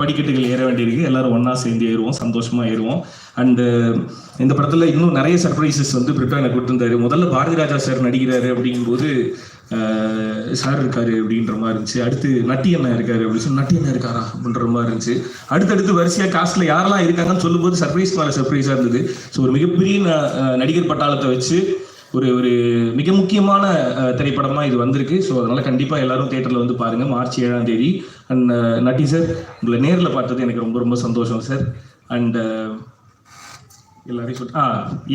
படிக்கட்டுகள் ஏற வேண்டியிருக்கு. எல்லாரும் ஒன்றா சேர்ந்து ஏறுவோம். சந்தோஷமாக ஏறுவோம். அண்டு இந்த படத்தில் இன்னும் நிறைய சர்ப்ரைசஸ் வந்து பிரிட்டோ எனக்கு கொடுத்துருந்தாரு. முதல்ல பாரதி ராஜா சார் நடிக்கிறாரு அப்படிங்கும்போது சார் இருக்காரு அப்படின்ற மாதிரி இருந்துச்சு. அடுத்து நட்டி அண்ணா இருக்காரு அப்படின்னு சொல்லி நட்டி அண்ணா இருக்காரா? அப்படின்ற மாதிரி இருந்துச்சு. அடுத்தடுத்து வரிசையாக காஸ்ட்ல யாரெல்லாம் இருக்காங்கன்னு சொல்லும்போது சர்ப்ரைஸ் மேலே சர்ப்ரைஸாக இருந்தது. ஸோ ஒரு மிகப்பெரிய நடிகர் பட்டாளத்தை வச்சு ஒரு ஒரு மிக முக்கியமான திரைப்படமாக திரைப்படமா இது வந்திருக்கு. ஸோ அதனால கண்டிப்பா எல்லாரும் தியேட்டர்ல வந்து பாருங்க. மார்ச் ஏழாம் தேதி. அண்ட் நட்டி சார் உங்களை நேரில் பார்த்தது எனக்கு ரொம்ப ரொம்ப சந்தோஷம் சார் அண்ட் எல்லாரையும் சொல் ஆ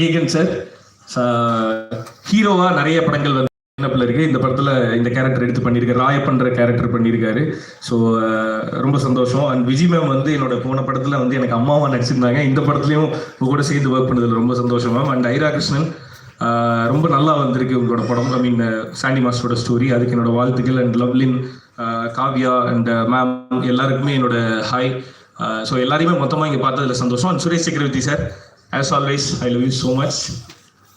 ஏகன் சார் ஹீரோவா நிறைய படங்கள் வந்து நினப்பில் இருக்கு. இந்த படத்துல இந்த கேரக்டர் எடுத்து பண்ணியிருக்காரு ராயப்பன்ற கேரக்டர் பண்ணியிருக்காரு ஸோ ரொம்ப சந்தோஷம். அண்ட் விஜய் மேம் வந்து என்னோட போன படத்துல வந்து எனக்கு அம்மாவா நடிச்சிருந்தாங்க. இந்த படத்துலயும் உங்க கூட சேர்ந்து ஒர்க் பண்ணதுல ரொம்ப சந்தோஷம் மேம் அண்ட் ஐரா கிருஷ்ணன் ரொம்ப நல்லா வந்திருக்கு உங்களோட படம். ஐ மீன் சாண்டி மாஸ்டரோட ஸ்டோரி அதுக்கு என்னோட வாழ்த்துக்கள் and Lovelin Kavya and ma'am uh, எல்லாருக்குமே என்னோட ஹாய் ஸோ எல்லாரையுமே மொத்தமாக இங்கே பார்த்ததுல சந்தோஷம். And Suresh Chakravarthy sir as always I love you so much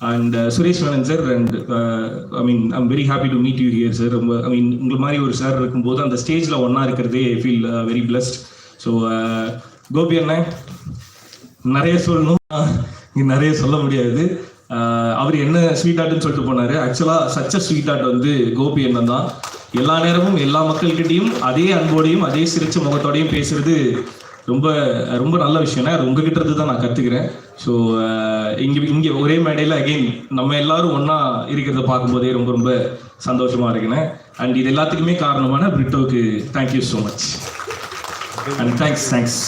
and Suresh Menon sir and I mean I'm very happy to meet you here sir ரொம்ப I மீன் உங்களை மாதிரி ஒரு சார் இருக்கும்போது அந்த ஸ்டேஜில் ஒன்றா இருக்கிறதே I feel very blessed so Gopi அண்ணன் நிறைய சொல்லணும். இங்கே நிறைய சொல்ல முடியாது. அவர் என்ன ஸ்வீட் ஆர்ட்னு சொல்லிட்டு போனாரு. ஆக்சுவலா சச்ச ஸ்வீட் ஆர்ட் வந்து கோபி அண்ணன் தான். எல்லா நேரமும் எல்லா மக்கள்கிட்டையும் அதே அன்போடையும் அதே சிரிச்ச முகத்தோடையும் பேசுறது ரொம்ப ரொம்ப நல்ல விஷயம்னா அது உங்ககிட்ட இருந்து தான் நான் கத்துக்கிறேன். ஸோ இங்க இங்க ஒரே மேடையில் அகைன் நம்ம எல்லாரும் ஒன்றா இருக்கிறத பார்க்கும்போதே ரொம்ப ரொம்ப சந்தோஷமா இருக்கிறேன் அண்ட் இது எல்லாத்துக்குமே காரணமான பிரிட்டோக்கு thank you so much and thanks thanks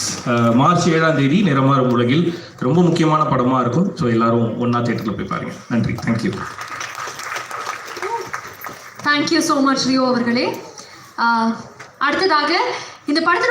March ஏழாம் தேதி நிறமாறும் உலகில் ரொம்ப முக்கியமான படமா இருக்கும். ஸோ எல்லாரும் ஒன்னா தேட்டரில் போய் பாருங்க. நன்றி. Thank you thank you so much Rio அவர்களே. Uh, அடுத்ததாக இந்த படத்தில்